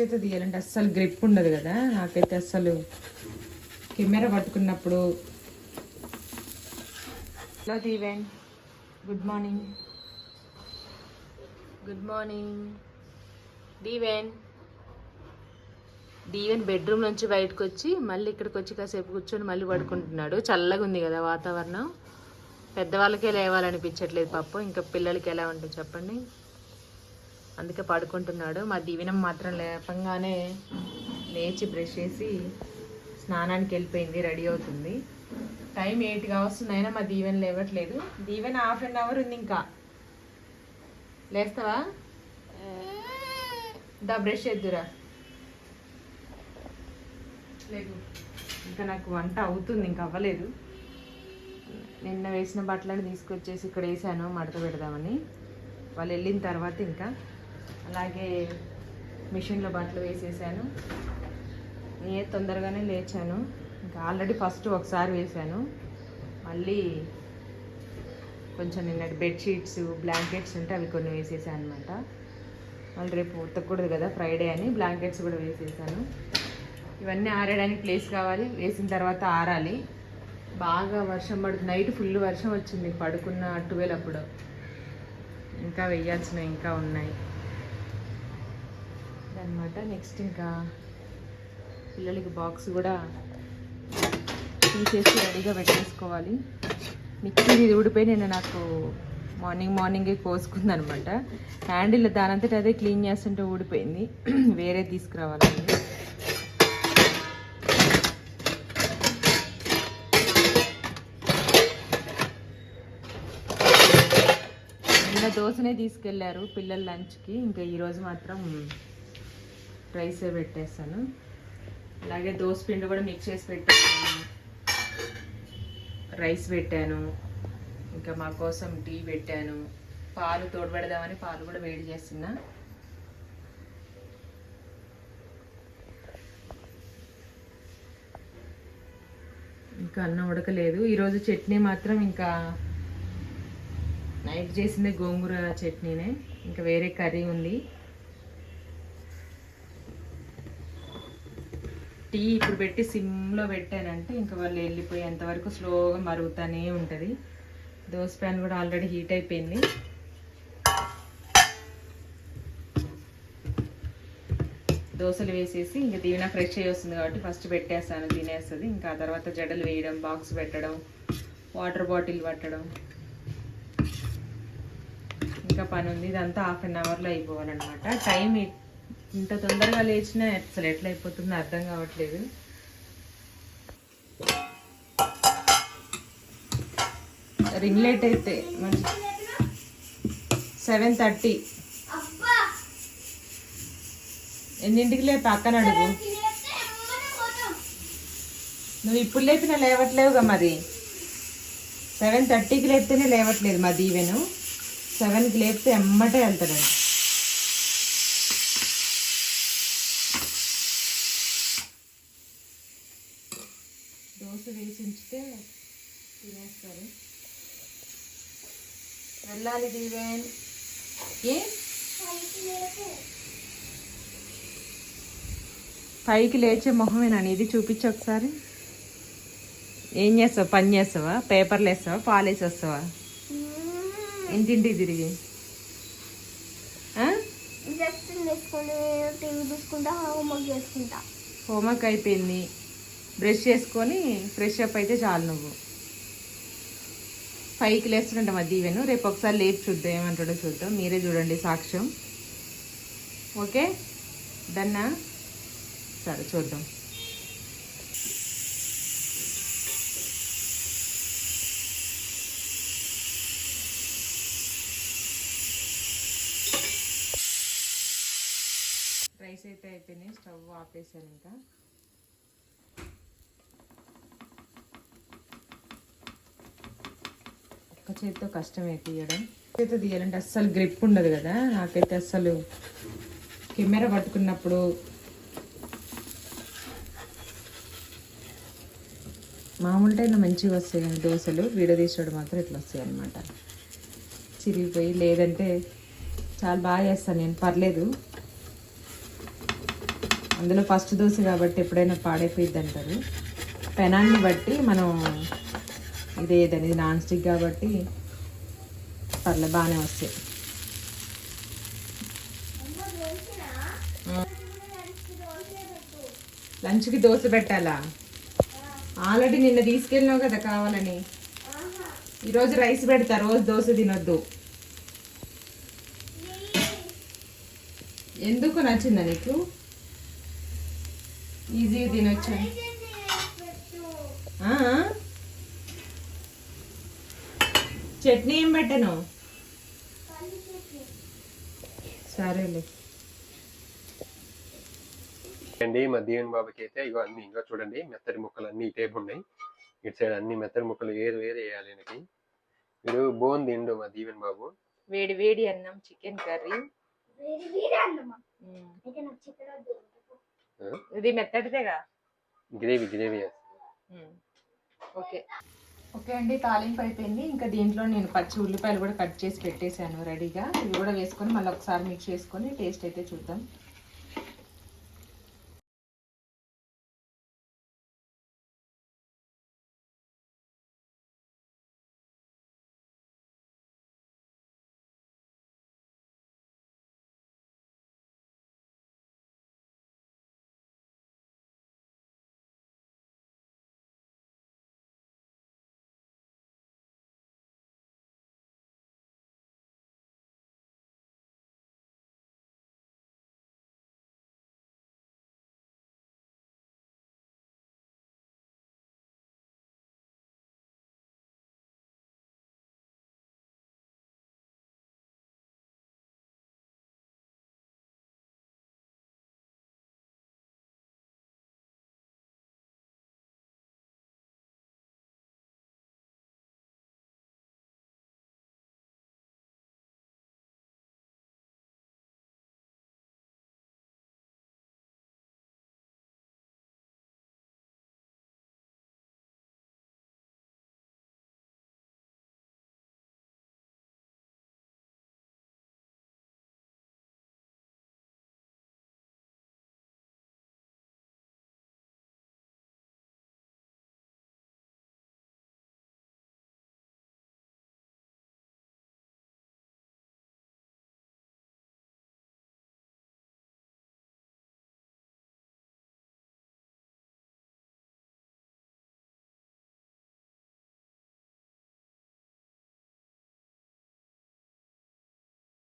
అయితే తీయాలంటే అస్సలు గ్రిప్ ఉండదు కదా? నాకైతే అస్సలు కెమెరా పట్టుకున్నప్పుడు hello Deeven good morning good morning Deeven Deeven bedroom నుంచి బయటకు వచ్చి మళ్ళీ ఇక్కడికి వచ్చి కాసేపు కూర్చొని మళ్ళీ పడుకుంటున్నాడు. చల్లగా ఉంది కదా వాతావరణం. పెద్దవాళ్ళకే లేవాలనిపించట్లేదు పాపం. ఇంకా పిల్లలకి ఎలా ఉంటుంది చెప్పండి? అందుకే పడుకుంటున్నాడు. మా దీవెనం మాత్రం లేపంగానే లేచి బ్రష్ చేసి స్నానానికి వెళ్ళిపోయింది రెడీ అవుతుంది. టైం ఎయిట్ కావస్తుంది అయినా మా దీవెన లేవట్లేదు. దీవెన హాఫ్ అన్ అవర్ ఉంది ఇంకా. లేస్తావా? దా బ్రష్ చేద్దురా. లేదు ఇంకా నాకు వంట అవుతుంది ఇంకా అవ్వలేదు. నిన్న వేసిన బట్టలను తీసుకొచ్చేసి ఇక్కడ వేసాను మడత పెడదామని. వాళ్ళు వెళ్ళిన తర్వాత ఇంకా. అలాగే మిషన్లో బట్టలు వేసేసాను. నేను తొందరగానే లేచాను. ఇంకా ఆల్రెడీ ఫస్ట్ ఒకసారి వేసాను. మళ్ళీ కొంచెం నిన్నటి బెడ్షీట్స్ బ్లాంకెట్స్ ఉంటే అవి కొన్ని వేసేసాను అనమాట మళ్ళీ రేపు ఉతకూడదు కదా ఫ్రైడే అని బ్లాంకెట్స్ కూడా వేసేసాను. ఇవన్నీ ఆరేయడానికి ప్లేస్ కావాలి. వేసిన తర్వాత ఆరాలి. బాగా వర్షం పడుతుంది నైట్ ఫుల్ వర్షం వచ్చింది. పడుకున్న ట్వెల్వ్ అప్పుడు. ఇంకా వేయాల్సినవి ఇంకా ఉన్నాయి. అనమాట నెక్స్ట్ ఇంకా పిల్లలకి బాక్స్ కూడా తీసేసి రెడీగా పెట్టేసుకోవాలి. మిక్సీ ఊడిపోయి నేను నాకు మార్నింగ్ మార్నింగే కోసుకుంది అనమాట హ్యాండిల్ దానంతట అదే క్లీన్ చేస్తుంటే ఊడిపోయింది. వేరే తీసుకురావాలండి. నిన్న దోశనే తీసుకెళ్ళారు పిల్లల లంచ్కి. ఇంకా ఈరోజు మాత్రం రైసే పెట్టేస్తాను. అలాగే దోశ పిండి కూడా మిక్స్ చేసి పెట్టేస్తాను. రైస్ పెట్టాను. ఇంకా మా కోసం టీ పెట్టాను. పాలు తోడబెడదామని పాలు కూడా వేడి చేస్తున్నా. ఇంకా అన్నం ఉడకలేదు. ఈరోజు చట్నీ మాత్రం ఇంకా నైట్ చేసిందే గోంగూర చట్నీనే. ఇంకా వేరే కర్రీ ఉంది. టీ ఇప్పుడు పెట్టి సిమ్లో పెట్టానంటే ఇంకా వాళ్ళు వెళ్ళిపోయేంత వరకు స్లోగా మరుగుతూనే ఉంటుంది. దోశ ప్యాన్ కూడా ఆల్రెడీ హీట్ అయిపోయింది. దోశలు వేసేసి ఇంకా దీవెన ఫ్రెష్ అయ్యి వస్తుంది కాబట్టి ఫస్ట్ పెట్టేస్తాను తినేస్తుంది. ఇంకా ఆ తర్వాత జడలు వేయడం బాక్స్ పెట్టడం వాటర్ బాటిల్ పట్టడం. ఇంకా పని ఉంది ఇదంతా హాఫ్ అన్ అవర్లో అయిపోవాలన్నమాట. టైం ఇంత తొందరగా లేచినా అసలు ఎట్లా అయిపోతుందో అర్థం కావట్లేదు. రింగ్ లైట్ అయితే మంచి సెవెన్ థర్టీ. ఎన్నింటికి లేపు పక్కన అడుగు. నువ్వు ఇప్పుడు లేపినా లేవట్లేవుగా మరి. సెవెన్ థర్టీకి లేపితేనే లేవట్లేదు మా దీవెను. సెవెన్కి లేపితే ఎమ్మటే వెళ్తాడు దోశ వేసి ఉంచితే తినేస్తారు. వెళ్ళాలి దీవెన్. ఏ? పైకి లేచే మొహమేనా ఇది చూపించు ఒకసారి. ఏం చేస్తావు? పని చేస్తావా? పేపర్లు వేస్తావా? పాలు వేసి వస్తావా? ఇంటింటికి తిరిగి? హోంవర్క్ అయిపోయింది. బ్రష్ చేసుకొని ఫ్రెష్ అప్ అయితే చాలు నువ్వు. పైకి లేస్తుంట మధ్య దీవెను. రేపు ఒకసారి లేపు చూద్దాం ఏమంటాడో చూద్దాం. మీరే చూడండి సాక్ష్యం. ఓకే? డన్నా? సరే చూద్దాం. రైస్ అయితే అయిపోయినాయి. స్టవ్ ఆపేసాను ఇంకా. చేతితో కష్టమే తీయడం. చేతితో తీయాలంటే అస్సలు గ్రిప్ ఉండదు కదా. నాకైతే అస్సలు కెమెరా పట్టుకున్నప్పుడు మామూలు టైంలో మంచిగా వస్తాయి కానీ దోశలు విడదీసాడు మాత్రం ఇట్లా వస్తాయి అనమాట చిరిగిపోయి లేదంటే చాలా బాగా చేస్తాను నేను పర్లేదు. అందులో ఫస్ట్ దోశ కాబట్టి ఎప్పుడైనా పాడైపోయిద్ది అంటారు. పెనాన్ని బట్టి మనం ఇదే ఇది నాన్ స్టిక్ కాబట్టి పర్లే బాగానే వస్తాయి. లంచ్కి దోశ పెట్టాలా? ఆల్రెడీ నిన్న తీసుకెళ్ళినావు కదా కావాలని. ఈరోజు రైస్ పెడతా రోజు దోశ తినొద్దు. ఎందుకు నచ్చిందా నీకు? ఈజీగా తినొచ్చు ఆ? చట్నీ ఏం పెట్టను? సరేలే. అండి మా దీవెన్ బాబుకి అయితే ఇగో అన్ని ఇంకా చూడండి మెత్తడి ముక్కలు అన్ని ఇటేపు ఉన్నాయి. ఇటు సైడ్ అన్ని మెత్తడి ముక్కలు వేరు వేరు వేయాలి ఈయనకి. వీడు బోన్ తిండు మా దీవెన్ బాబు. వేడి వేడి అన్నం చికెన్ కర్రీ. ఇది మెత్తడిదేగా గ్రేవీ గ్రేవీ. ఓకే. ఓకే అండి తాలింపు అయిపోయింది. ఇంకా దీంట్లో నేను పచ్చి ఉల్లిపాయలు కూడా కట్ చేసి పెట్టేశాను రెడీగా. ఇవి కూడా వేసుకొని మళ్ళీ ఒకసారి మిక్స్ చేసుకొని టేస్ట్ అయితే చూద్దాం.